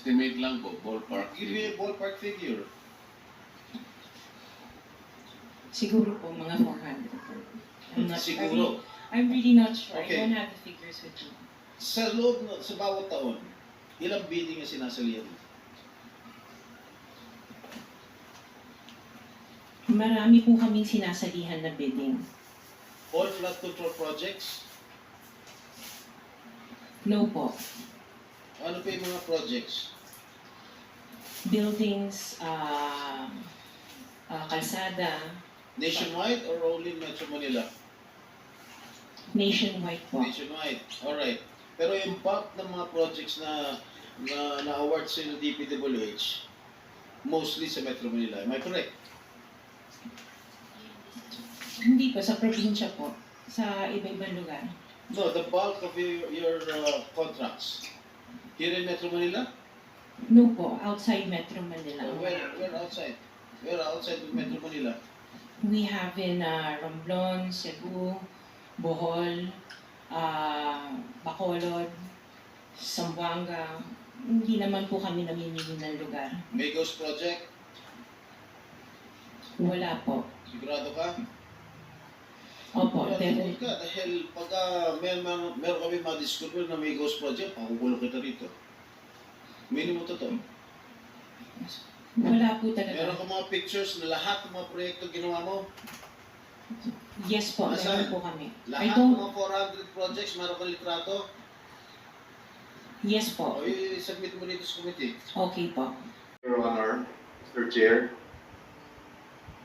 estimate lang po, ballpark. Give me a ballpark figure. Siguro po mga 400 po. I'm not Siguro. I'm really not sure. Okay. I don't have the figures with me. Sa loob, ng- sa bawat taon, ilang bidding ang sinasalihan mo? Marami po kaming sinasalihan na bidding. All flood control projects? No po. Ano pa yung mga projects? Buildings, uh, uh, kalsada, Nationwide or only Metro Manila? nationwide po. Nationwide. Alright. Pero yung bulk ng mga projects na na na-award sa ng DPWH, mostly sa Metro Manila. Am I correct? Hindi po, sa probinsya po. Sa iba-ibang lugar. No, the bulk of your, your uh, contracts. Here in Metro Manila? No po, outside Metro Manila. Or where, where outside? Where outside of Metro Manila? We have in uh, Romblon, Cebu, Bohol, uh, Bacolod, Zamboanga. Hindi naman po kami namimili ng lugar. Megos Project? Wala po. Sigurado ka? Opo, definitely. ka. Dahil pagka may, may, meron kami ma-discover na Megos Project, pakukulong kita rito. Minimum totoo. Wala po Meron talaga. ka mga pictures na lahat ng mga proyekto ginawa mo. Yes po, Nasaan? meron po kami. Lahat ng mga 400 projects, meron kang litrato. yes po. O i-submit mo dito sa committee. Okay po. Your Honor, Mr. Chair.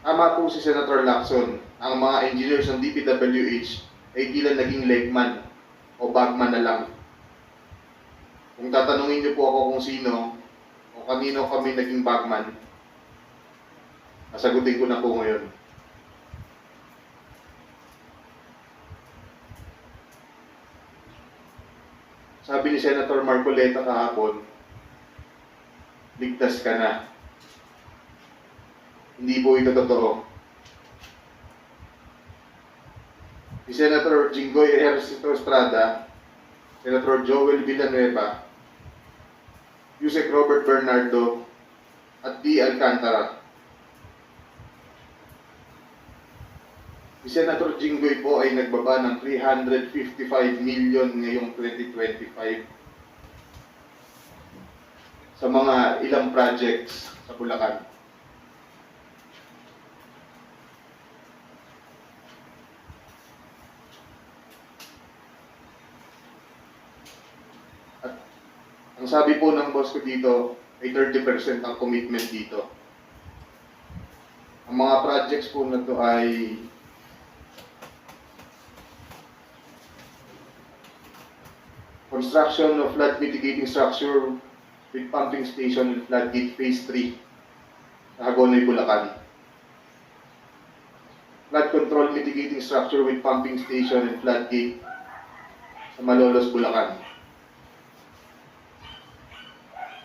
Tama po si Senator Lacson, ang mga engineers ng DPWH ay tila naging legman o bagman na lang. Kung tatanungin niyo po ako kung sino o kanino kami naging bagman, nasagutin ko na po ngayon. Sabi ni Senator Marcoleta kahapon, ligtas ka na. Hindi po ito totoo. Si Senator Jinggoy Ejercito Estrada, Senator Joel Villanueva, Yusek Robert Bernardo, at D. Alcantara. Si Senator Jinggoy po ay nagbaba ng 355 million ngayong 2025 sa mga ilang projects sa Bulacan. Sabi po ng boss ko dito ay 30% ang commitment dito. Ang mga projects po na to ay construction of flood mitigating structure with pumping station and floodgate phase 3 sa Hagonoy, Bulacan. Flood control mitigating structure with pumping station and floodgate sa Malolos, Bulacan.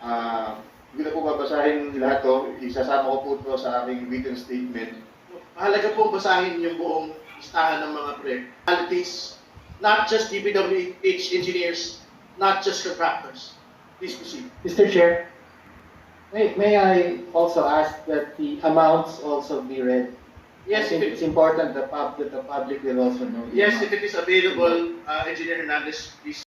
Ah, hindi na po babasahin lahat to. Isasama ko po ito sa aking written statement. mahalaga pong basahin yung buong listahan ng mga projects. Not just DPWH engineers, not just contractors. Please proceed. Mr. Chair, may, may I also ask that the amounts also be read? Yes, I it's it, important the pub, that the public will also know. yes, if it is available, uh, Engineer Hernandez, please